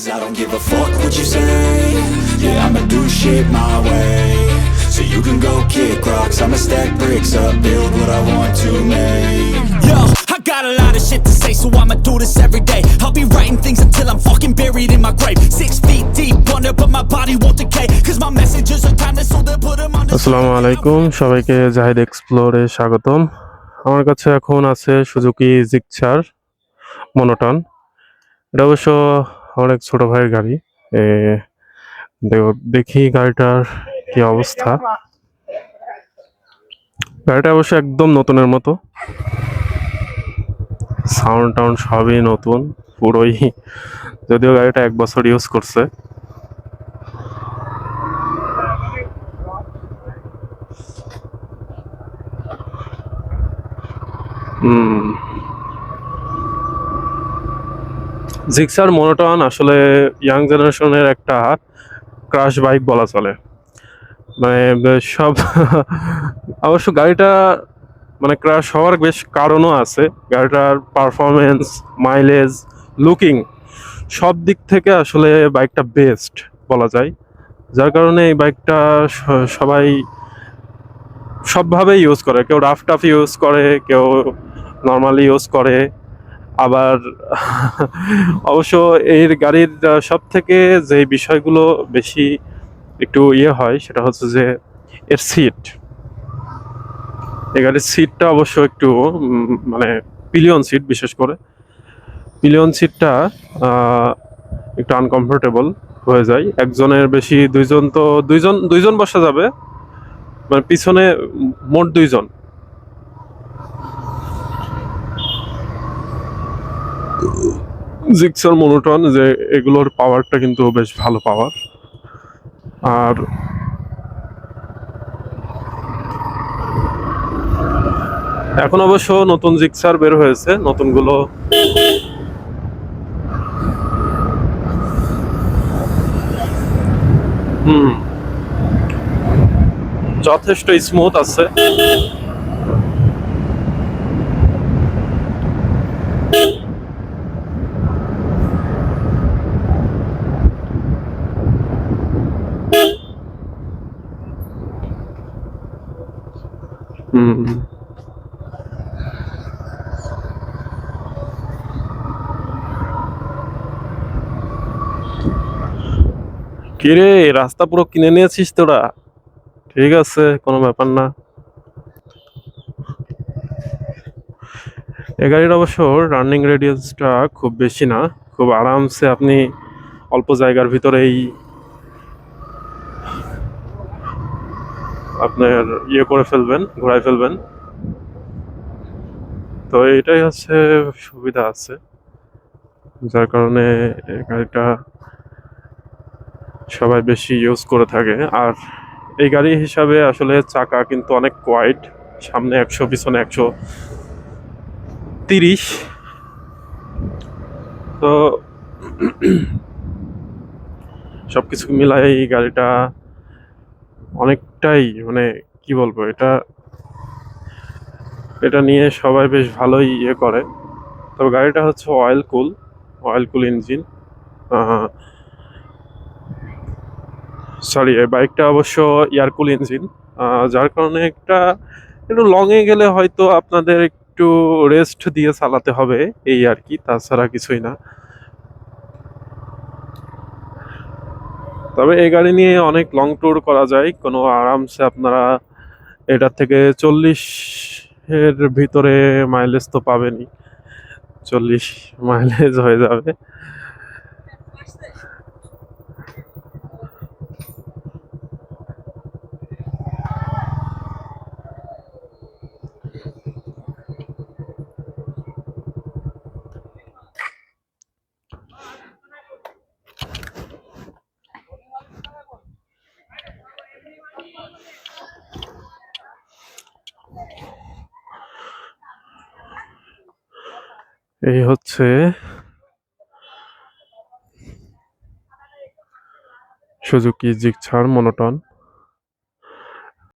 Cause I don't give a fuck what you say Yeah, I'ma do shit my way So you can go kick rocks I'ma stack bricks up Build what I want to make Yo, I got a lot of shit to say, so I'ma do this every day. I'll be writing things until I'm fucking buried in my grave. Six feet deep under, but my body won't decay. Cause my messages are timeless, so they'll put them on the আসসালামু আলাইকুম সবাইকে জাহিদ এক্সপ্লোরে স্বাগতম আমার কাছে এখন আছে Suzuki Gixxer monotone এটা অবশ্য আমার এক ছোট ভাইয়ের গাড়ি। দেখি গাড়িটার কি অবস্থা। গাড়িটা অবশ্য একদম নতুনের মতো। সাউন্ড টাউন্ড সবই নতুন, পুরোই, যদিও গাড়িটা এক বছর ইউজ করছে। হুম। জিক্সার মনোটন আসলে ইয়াং জেনারেশনের একটা ক্রাশ বাইক বলা চলে। মানে সব অবশ্য গাড়িটা মানে ক্রাশ হওয়ার বেশ কারণও আছে। গাড়িটার পারফরমেন্স মাইলেজ, লুকিং সব দিক থেকে আসলে বাইকটা বেস্ট বলা যায়। যার কারণে এই বাইকটা সবাই সবভাবে ইউজ করে। কেউ রাফ টাফ ইউজ করে, কেউ নর্মালি ইউজ করে। আবার অবশ্য এই গাড়ির সব থেকে যে বিষয়গুলো বেশি একটু ইয়ে হয় সেটা হচ্ছে যে এর সিট এই গাড়ির সিটটা অবশ্য একটু মানে পিলিয়ন সিট বিশেষ করে। পিলিয়ন সিটটা একটু আনকমফোর্টেবল হয়ে যায়। একজনের বেশি, দুইজন তো, দুইজন দুইজন বসা যাবে। মানে পিছনে মোট দুইজন। জিক্সার মনোটন যে এগুলোর পাওয়ারটা কিন্তু বেশ ভালো পাওয়ার আর এখন অবশ্য নতুন জিক্সার বের হয়েছে, নতুনগুলো হুম, যথেষ্ট স্মুথ আছে। হুম। কিরে, রাস্তা পুরো কিনে নিয়েছিস তোরা? ঠিক আছে, কোনো ব্যাপার না। এ গাড়ির অবশ্য রানিং রেডিয়াসটা খুব বেশি না, খুব আরামসে আপনি অল্প জায়গার ভিতরেই আপনার ইয়ে করে ফেলবেন, ঘোরায় ফেলবেন। তো এটাই হচ্ছে সুবিধা আছে, যার কারণে গাড়িটা সবাই বেশি ইউজ করে থাকে। আর এই গাড়ি হিসাবে আসলে চাকা কিন্তু অনেক কোয়াইট সামনে একশো, পিছনে একশো তিরিশ। তো সবকিছু মিলাই এই গাড়িটা অনেকটাই মানে কি বলব, এটা এটা নিয়ে সবাই বেশ ভালোই ইয়ে করে। তবে গাড়িটা হচ্ছে oil cool oil cool engine sorry বাইকটা অবশ্য এয়ারকুল ইঞ্জিন যার কারণে একটা, একটু লংয়ে গেলে হয়তো আপনাদের একটু রেস্ট দিয়ে চালাতে হবে, এই আর কি, তাছাড়া কিছুই না। তবে এই গাড়ি নিয়ে অনেক লং ট্যুর করা যায়। কোনো আরামসে আপনারা এটার থেকে চল্লিশ এর ভিতরে মাইলেজ তো পাবেনই। চল্লিশ মাইলেজ হয়ে যাবে। এই হচ্ছে সুজুকি জিক্সার মনোটন।